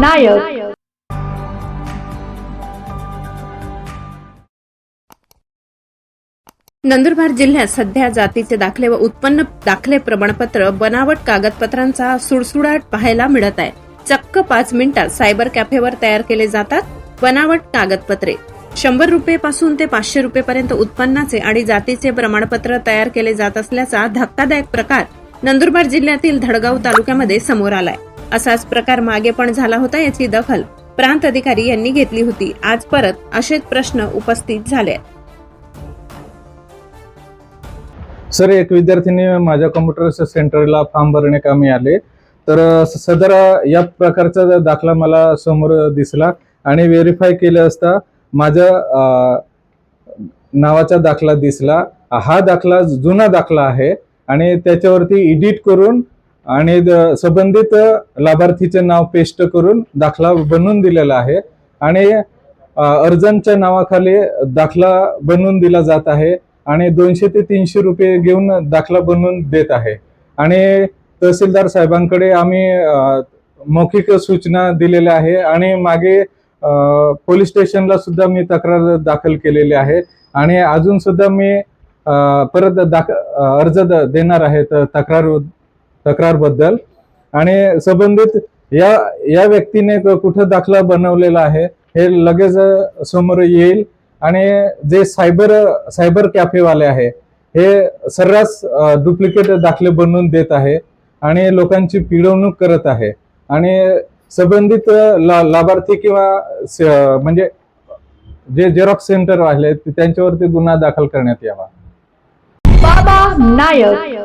नायक. नंदुरबार जिल्ह्यात सध्या जातीचे दाखले व उत्पन्न दाखले प्रमाणपत्र बनावट कागदपत्रांचा सुडसुडाट पाहायला मिळत आहे. चक्क पाच मिनिटात सायबर कॅफेवर तयार केले जातात बनावट कागदपत्रे. शंभर रुपये पासून ते पाचशे रुपये पर्यंत उत्पन्नाचे आणि जातीचे प्रमाणपत्र तयार केले जात असल्याचा धक्कादायक प्रकार नंदुरबार जिल्ह्यातील धडगाव तालुक्यामध्ये समोर आलाय. असाच प्रकार मागे पण झाला होता याची दखल प्रांत अधिकारी यांनी घेतली होती. आज परत असेच प्रश्न उपस्थित झाले सर एक विद्यार्थीने माझ्या कॉम्प्युटर सेंटरला फॉर्म भरणे कामी आले. तर सदर या प्रकारचा दाखला मला समोर दिसला आणि व्हेरीफाय केलं असता माझ्या नावाचा दाखला दिसला. हा दाखला जुना दाखला आहे आणि त्याच्यावरती एडिट करून आणि द- संबंधित लाभार्थीचे नाव पेस्ट करून दाखला बनवून दिलेला आहे. आणि अर्जांच्या नावाखाली दाखला बनवून दिला जात आहे आणि दोनशे ते तीनशे रुपये घेऊन दाखला बनवून देत आहे. आणि तहसीलदार साहेबांकडे आम्ही मौखिक सूचना दिलेल्या आहे आणि मागे पोलीस स्टेशनला सुद्धा मी तक्रार दाखल केलेली आहे. आणि अजून सुद्धा मी परत दाख अर्ज द- देणार आहे तक्रार तक्रारबद्दल. आणि संबंधित या या व्यक्तीने कुठं दाखला बनवलेला आहे हे लगेच समोर येईल. आणि जे सायबर सायबर कॅफेवाले आहे हे सर्रास डुप्लिकेट दाखले बनवून देत आहे आणि लोकांची पिळवणूक करत आहे. आणि संबंधित ला लाभार्थी किंवा म्हणजे जे झेरॉक्स सेंटर आहे त्यांच्यावरती गुन्हा दाखल करण्यात यावा. बाबा नायक.